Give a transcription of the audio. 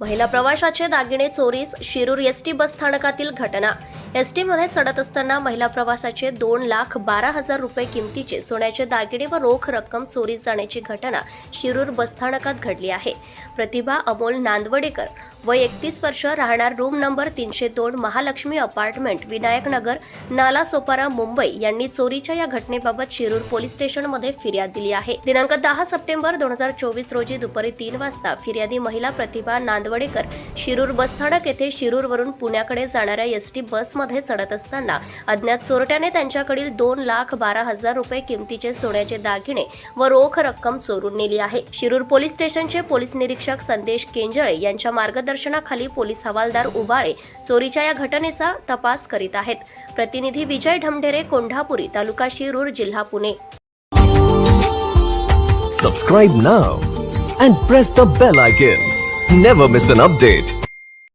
महिला प्रवाशाचे दागिने चोरीस Shirur ST bus स्थानकातील घटना. एसटीमध्ये चढत असताना महिला प्रवासाचे दोन लाख बारा हजार रुपये किमतीचे सोन्याचे दागिने व रोख रक्कम चोरी जाण्याची घटना शिरूर बसस्थानकात घडली आहे. प्रतिभा अमोल नांदवडेकर व एकतीस वर्ष राहणार रूम नंबर तीनशे दोन महालक्ष्मी अपार्टमेंट विनायकनगर नाला सोपारा मुंबई यांनी चोरीच्या या घटनेबाबत शिरूर पोलीस स्टेशनमध्ये फिर्याद दिली आहे. दिनांक दहा सप्टेंबर दोन हजार चोवीस रोजी दुपारी तीन वाजता फिर्यादी महिला प्रतिभा नांदवडेकर शिरूर बसस्थानक येथे शिरूरवरून पुण्याकडे जाणाऱ्या एसटी बसमध्ये चढत असताना अज्ञात चोरट्याने त्यांच्याकडील दोन लाख बारा हजार रुपये किमतीचे सोन्याचे दागिने व रोख रक्कम चोरून नेली आहे शिरूर पोलीस स्टेशनचे पोलीस निरीक्षक संदेश केंजळे यांच्या मार्गदर्शनाखाली पोलीस हवालदार उबाळे चोरीच्या या घटनेचा तपास करीत आहेत प्रतिनिधी विजय ढमढेरे कोंढापुरी तालुका शिरूर जिल्हा Pune Subscribe now and press the bell icon. Never miss an update.